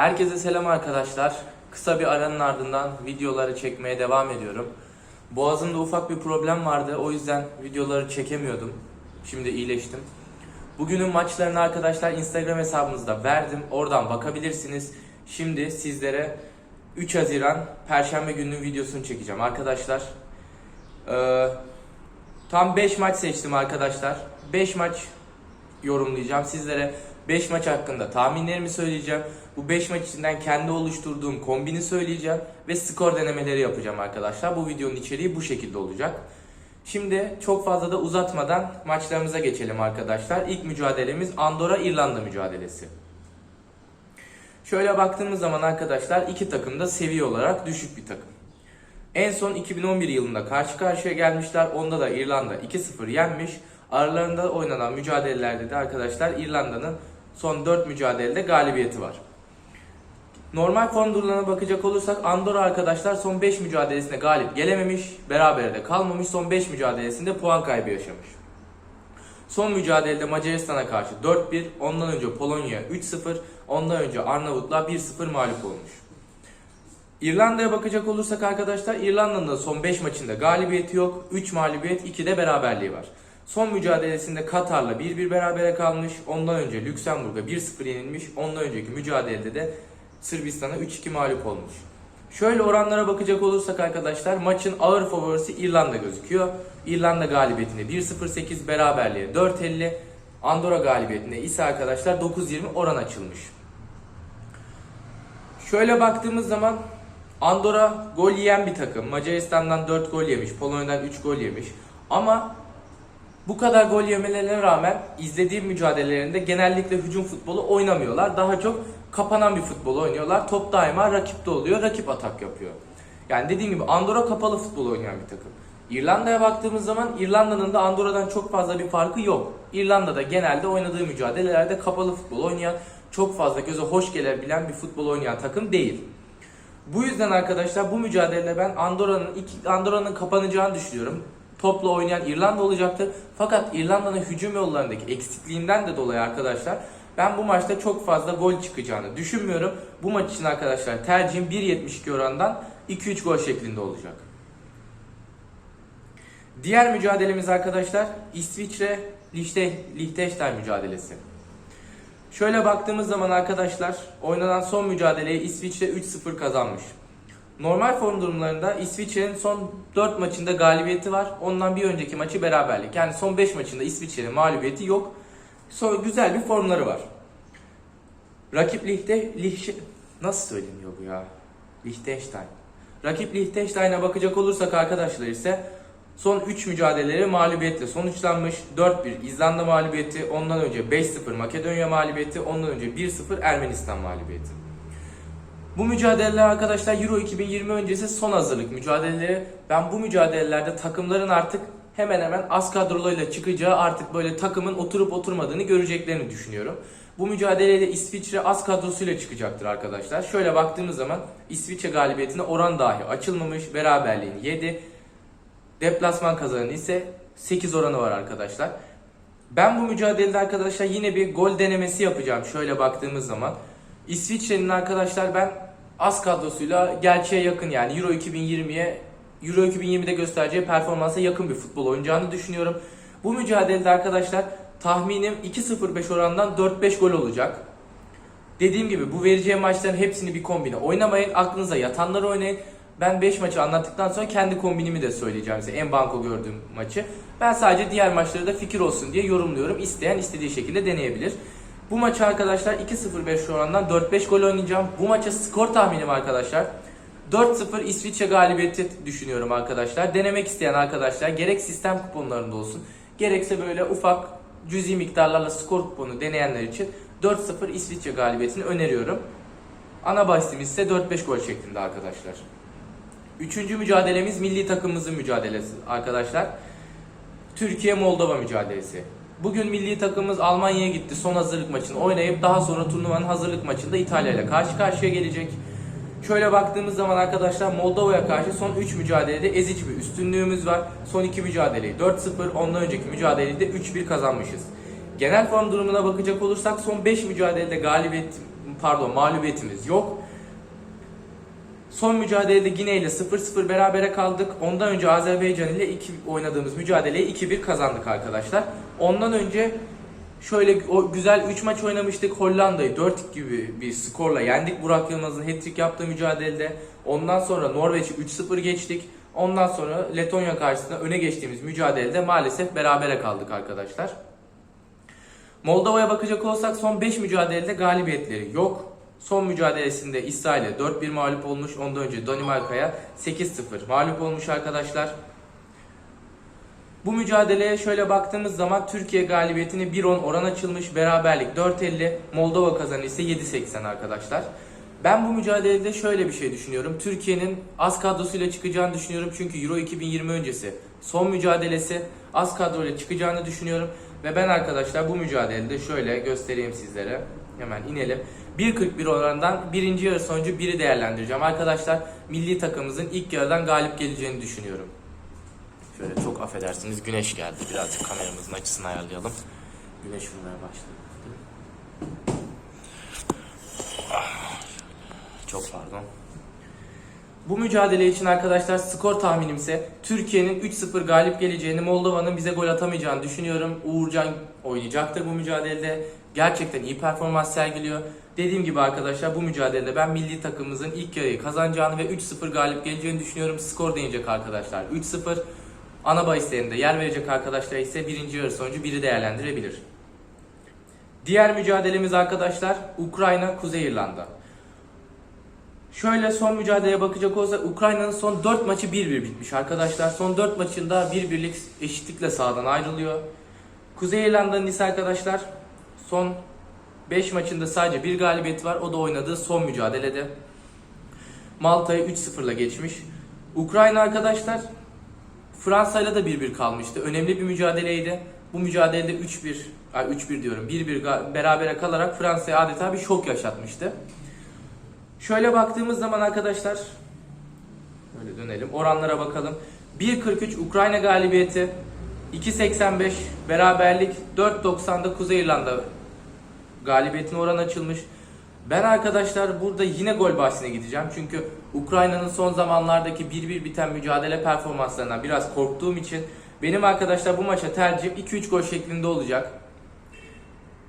Herkese selam arkadaşlar. Kısa bir aranın ardından videoları çekmeye devam ediyorum. Boğazımda ufak bir problem vardı. O yüzden videoları çekemiyordum. Şimdi iyileştim. Bugünün maçlarını arkadaşlar Instagram hesabımızda verdim. Oradan bakabilirsiniz. Şimdi sizlere 3 Haziran Perşembe gününün videosunu çekeceğim arkadaşlar. Ee, tam 5 maç seçtim arkadaşlar. 5 maç yorumlayacağım. Sizlere 5 maç hakkında tahminlerimi söyleyeceğim. Bu 5 maç içinden kendi oluşturduğum kombini söyleyeceğim ve skor denemeleri yapacağım arkadaşlar. Bu videonun içeriği bu şekilde olacak. Şimdi çok fazla da uzatmadan maçlarımıza geçelim arkadaşlar. İlk mücadelemiz Andorra İrlanda mücadelesi. Şöyle baktığımız zaman arkadaşlar iki takım da seviye olarak düşük bir takım. En son 2011 yılında karşı karşıya gelmişler. Onda da İrlanda 2-0 yenmiş. Aralarında oynanan mücadelelerde de arkadaşlar İrlanda'nın son 4 mücadelede galibiyeti var. Normal form bakacak olursak Andorra arkadaşlar son 5 mücadelesinde galip gelememiş, berabere kalmamış, son 5 mücadelesinde puan kaybı yaşamış. Son mücadelede Macaristan'a karşı 4-1, ondan önce Polonya 3-0, ondan önce Arnavutla 1-0 mağlup olmuş. İrlanda'ya bakacak olursak arkadaşlar İrlanda'nın da son 5 maçında galibiyeti yok. 3 mağlubiyet 2 de beraberliği var. Son mücadelesinde Katar'la 1-1 berabere kalmış. Ondan önce Lüksemburg'a 1-0 yenilmiş. Ondan önceki mücadelede de Sırbistan'a 3-2 mağlup olmuş. Şöyle oranlara bakacak olursak arkadaşlar maçın ağır favorisi İrlanda gözüküyor. İrlanda galibiyetinde 1-0-8 beraberliğe 4-50. Andorra galibiyetinde ise arkadaşlar 9-20 oran açılmış. Şöyle baktığımız zaman Andorra gol yiyen bir takım. Macaristan'dan 4 gol yemiş, Polonya'dan 3 gol yemiş. Ama bu kadar gol yemelerine rağmen izlediğim mücadelelerinde genellikle hücum futbolu oynamıyorlar. Daha çok kapanan bir futbol oynuyorlar. Top daima rakipte oluyor, rakip atak yapıyor. Yani dediğim gibi Andorra kapalı futbol oynayan bir takım. İrlanda'ya baktığımız zaman İrlanda'nın da Andorra'dan çok fazla bir farkı yok. İrlanda'da genelde oynadığı mücadelelerde kapalı futbol oynayan, çok fazla göze hoş gelebilen bir futbol oynayan takım değil. Bu yüzden arkadaşlar bu mücadelede ben Andorra'nın Andorra'nın kapanacağını düşünüyorum. Topla oynayan İrlanda olacaktır. Fakat İrlanda'nın hücum yollarındaki eksikliğinden de dolayı arkadaşlar ben bu maçta çok fazla gol çıkacağını düşünmüyorum. Bu maç için arkadaşlar tercihim 1.72 orandan 2-3 gol şeklinde olacak. Diğer mücadelemiz arkadaşlar İsviçre Liechtenstein mücadelesi. Şöyle baktığımız zaman arkadaşlar oynanan son mücadeleyi İsviçre 3-0 kazanmış. Normal form durumlarında İsviçre'nin son 4 maçında galibiyeti var. Ondan bir önceki maçı beraberlik. Yani son 5 maçında İsviçre'nin mağlubiyeti yok. Sonra güzel bir formları var. Rakip Lichte, Lichte nasıl söyleniyor bu ya? Liechtenstein. Rakip Liechtenstein'a bakacak olursak arkadaşlar ise son 3 mücadeleleri mağlubiyetle sonuçlanmış. 4-1 İzlanda mağlubiyeti, ondan önce 5-0 Makedonya mağlubiyeti, ondan önce 1-0 Ermenistan mağlubiyeti. Bu mücadeleler arkadaşlar Euro 2020 öncesi son hazırlık mücadeleleri. Ben bu mücadelelerde takımların artık hemen hemen az kadrolarıyla çıkacağı artık böyle takımın oturup oturmadığını göreceklerini düşünüyorum. Bu mücadelede İsviçre az kadrosuyla çıkacaktır arkadaşlar. Şöyle baktığımız zaman İsviçre galibiyetine oran dahi açılmamış. Beraberliğin 7. Deplasman kazanı ise 8 oranı var arkadaşlar. Ben bu mücadelede arkadaşlar yine bir gol denemesi yapacağım. Şöyle baktığımız zaman. İsviçre'nin arkadaşlar ben az kadrosuyla gerçeğe yakın yani Euro 2020'ye Euro 2020'de göstereceği performansa yakın bir futbol oynayacağını düşünüyorum. Bu mücadelede arkadaşlar tahminim 2-0-5 orandan 4-5 gol olacak. Dediğim gibi bu vereceğim maçların hepsini bir kombine oynamayın. Aklınıza yatanları oynayın. Ben 5 maçı anlattıktan sonra kendi kombinimi de söyleyeceğim size. En banko gördüğüm maçı. Ben sadece diğer maçları da fikir olsun diye yorumluyorum. İsteyen istediği şekilde deneyebilir. Bu maçı arkadaşlar 2-0-5 orandan 4-5 gol oynayacağım. Bu maça skor tahminim arkadaşlar. 4-0 İsviçre galibiyeti düşünüyorum arkadaşlar. Denemek isteyen arkadaşlar gerek sistem kuponlarında olsun gerekse böyle ufak cüzi miktarlarla skor kuponu deneyenler için 4-0 İsviçre galibiyetini öneriyorum. Ana bahsimiz ise 4-5 gol şeklinde arkadaşlar. Üçüncü mücadelemiz milli takımımızın mücadelesi arkadaşlar. Türkiye-Moldova mücadelesi. Bugün milli takımımız Almanya'ya gitti. Son hazırlık maçını oynayıp daha sonra turnuvanın hazırlık maçında İtalya ile karşı karşıya gelecek. Şöyle baktığımız zaman arkadaşlar Moldova'ya karşı son 3 mücadelede ezici bir üstünlüğümüz var. Son 2 mücadeleyi 4-0, ondan önceki mücadeleyi de 3-1 kazanmışız. Genel form durumuna bakacak olursak son 5 mücadelede galibiyet pardon mağlubiyetimiz yok. Son mücadelede Gine ile 0-0 berabere kaldık. Ondan önce Azerbaycan ile iki, oynadığımız mücadeleyi 2-1 kazandık arkadaşlar. Ondan önce şöyle o güzel 3 maç oynamıştık. Hollanda'yı 4 gibi bir skorla yendik. Burak Yılmaz'ın hat-trick yaptığı mücadelede. Ondan sonra Norveç'i 3-0 geçtik. Ondan sonra Letonya karşısında öne geçtiğimiz mücadelede maalesef berabere kaldık arkadaşlar. Moldova'ya bakacak olsak son 5 mücadelede galibiyetleri yok. Son mücadelesinde İsrail'e 4-1 mağlup olmuş. Ondan önce Danimarka'ya 8-0 mağlup olmuş arkadaşlar. Bu mücadeleye şöyle baktığımız zaman Türkiye galibiyetini 1-10 oran açılmış. Beraberlik 4-50. Moldova kazanı ise 7-80 arkadaşlar. Ben bu mücadelede şöyle bir şey düşünüyorum. Türkiye'nin az kadrosuyla çıkacağını düşünüyorum. Çünkü Euro 2020 öncesi son mücadelesi az kadroyla çıkacağını düşünüyorum. Ve ben arkadaşlar bu mücadelede şöyle göstereyim sizlere. Hemen inelim. 1.41 oranından birinci yarı sonucu 1'i değerlendireceğim. Arkadaşlar milli takımımızın ilk yarıdan galip geleceğini düşünüyorum. Şöyle çok affedersiniz güneş geldi. Birazcık kameramızın açısını ayarlayalım. Güneş vurmaya başladı. Çok pardon. Bu mücadele için arkadaşlar skor tahminim ise Türkiye'nin 3-0 galip geleceğini, Moldova'nın bize gol atamayacağını düşünüyorum. Uğurcan oynayacaktır bu mücadelede. Gerçekten iyi performans sergiliyor. Dediğim gibi arkadaşlar bu mücadelede ben milli takımımızın ilk yarıyı kazanacağını ve 3-0 galip geleceğini düşünüyorum. Skor deneyecek arkadaşlar 3-0. Ana bahislerinde yer verecek arkadaşlar ise birinci yarı sonucu biri değerlendirebilir. Diğer mücadelemiz arkadaşlar Ukrayna Kuzey İrlanda. Şöyle son mücadeleye bakacak olursak Ukrayna'nın son 4 maçı 1-1 bitmiş arkadaşlar. Son 4 maçında 1-1'lik eşitlikle sahadan ayrılıyor. Kuzey İrlanda'nın ise arkadaşlar son 5 maçında sadece bir galibiyet var. O da oynadığı son mücadelede. Malta'yı 3-0'la geçmiş. Ukrayna arkadaşlar Fransa'yla da 1-1 kalmıştı. Önemli bir mücadeleydi. Bu mücadelede 3-1, ay 3-1 diyorum 1-1 ga- berabere kalarak Fransa'ya adeta bir şok yaşatmıştı. Şöyle baktığımız zaman arkadaşlar Böyle dönelim. Oranlara bakalım. 1.43 Ukrayna galibiyeti. 2.85 beraberlik. 4.90'da Kuzey İrlanda galibiyetine oran açılmış. Ben arkadaşlar burada yine gol bahsine gideceğim. Çünkü Ukrayna'nın son zamanlardaki 1-1 biten mücadele performanslarından biraz korktuğum için benim arkadaşlar bu maça tercihim 2-3 gol şeklinde olacak.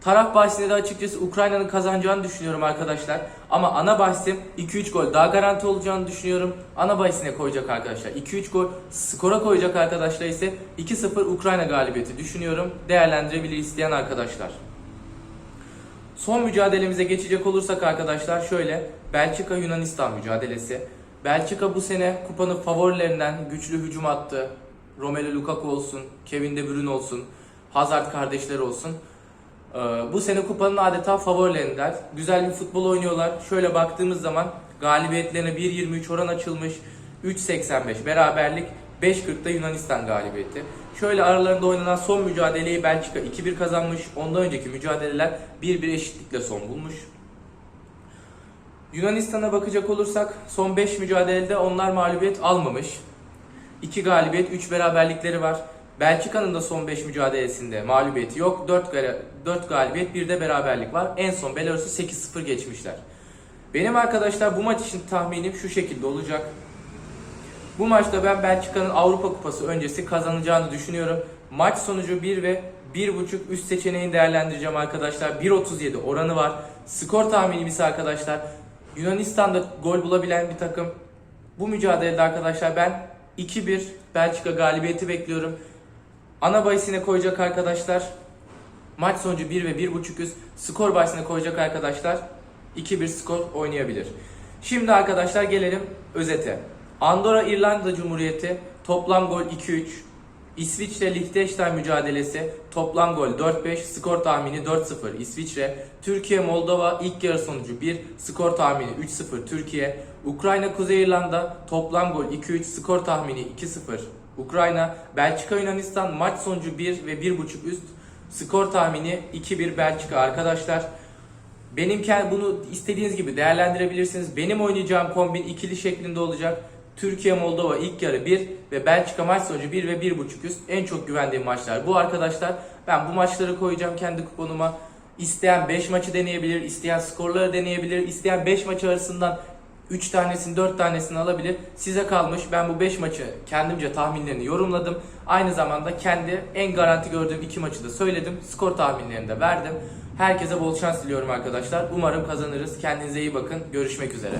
Taraf bahsinde de açıkçası Ukrayna'nın kazanacağını düşünüyorum arkadaşlar. Ama ana bahsim 2-3 gol daha garanti olacağını düşünüyorum. Ana bahisine koyacak arkadaşlar. 2-3 gol skora koyacak arkadaşlar ise 2-0 Ukrayna galibiyeti düşünüyorum. Değerlendirebilir isteyen arkadaşlar. Son mücadelemize geçecek olursak arkadaşlar şöyle Belçika Yunanistan mücadelesi. Belçika bu sene kupanın favorilerinden güçlü hücum attı. Romelu Lukaku olsun, Kevin De Bruyne olsun, Hazard kardeşleri olsun. Ee, Bu sene kupanın adeta favorilerinden. Güzel bir futbol oynuyorlar. Şöyle baktığımız zaman galibiyetlerine 1.23 oran açılmış. 3.85 beraberlik. 5.40'da Yunanistan galibiyeti. Şöyle aralarında oynanan son mücadeleyi Belçika 2-1 kazanmış. Ondan önceki mücadeleler 1-1 eşitlikle son bulmuş. Yunanistan'a bakacak olursak son 5 mücadelede onlar mağlubiyet almamış. 2 galibiyet, 3 beraberlikleri var. Belçika'nın da son 5 mücadelesinde mağlubiyeti yok. 4, 4 galibiyet, 1 de beraberlik var. En son Belarus'u 8-0 geçmişler. Benim arkadaşlar bu maç için tahminim şu şekilde olacak. Bu maçta ben Belçika'nın Avrupa Kupası öncesi kazanacağını düşünüyorum. Maç sonucu 1 ve 1.5 üst seçeneğini değerlendireceğim arkadaşlar. 1.37 oranı var. Skor tahminim ise arkadaşlar Yunanistan'da gol bulabilen bir takım. Bu mücadelede arkadaşlar ben 2-1 Belçika galibiyeti bekliyorum. Ana bahisine koyacak arkadaşlar. Maç sonucu 1 ve 1.5 üst. Skor bahisine koyacak arkadaşlar 2-1 skor oynayabilir. Şimdi arkadaşlar gelelim özete. Andorra İrlanda Cumhuriyeti toplam gol 2-3. İsviçre Liechtenstein mücadelesi toplam gol 4-5 skor tahmini 4-0 İsviçre Türkiye Moldova ilk yarı sonucu 1 skor tahmini 3-0 Türkiye Ukrayna Kuzey İrlanda toplam gol 2-3 skor tahmini 2-0 Ukrayna Belçika Yunanistan maç sonucu 1 ve 1.5 üst skor tahmini 2-1 Belçika arkadaşlar benim bunu istediğiniz gibi değerlendirebilirsiniz. Benim oynayacağım kombin ikili şeklinde olacak. Türkiye Moldova ilk yarı 1 ve Belçika maç sonucu 1 ve 1.5 üst en çok güvendiğim maçlar bu arkadaşlar. Ben bu maçları koyacağım kendi kuponuma. İsteyen 5 maçı deneyebilir, isteyen skorları deneyebilir, isteyen 5 maç arasından 3 tanesini 4 tanesini alabilir. Size kalmış. Ben bu 5 maçı kendimce tahminlerini yorumladım. Aynı zamanda kendi en garanti gördüğüm 2 maçı da söyledim. Skor tahminlerini de verdim. Herkese bol şans diliyorum arkadaşlar. Umarım kazanırız. Kendinize iyi bakın. Görüşmek üzere.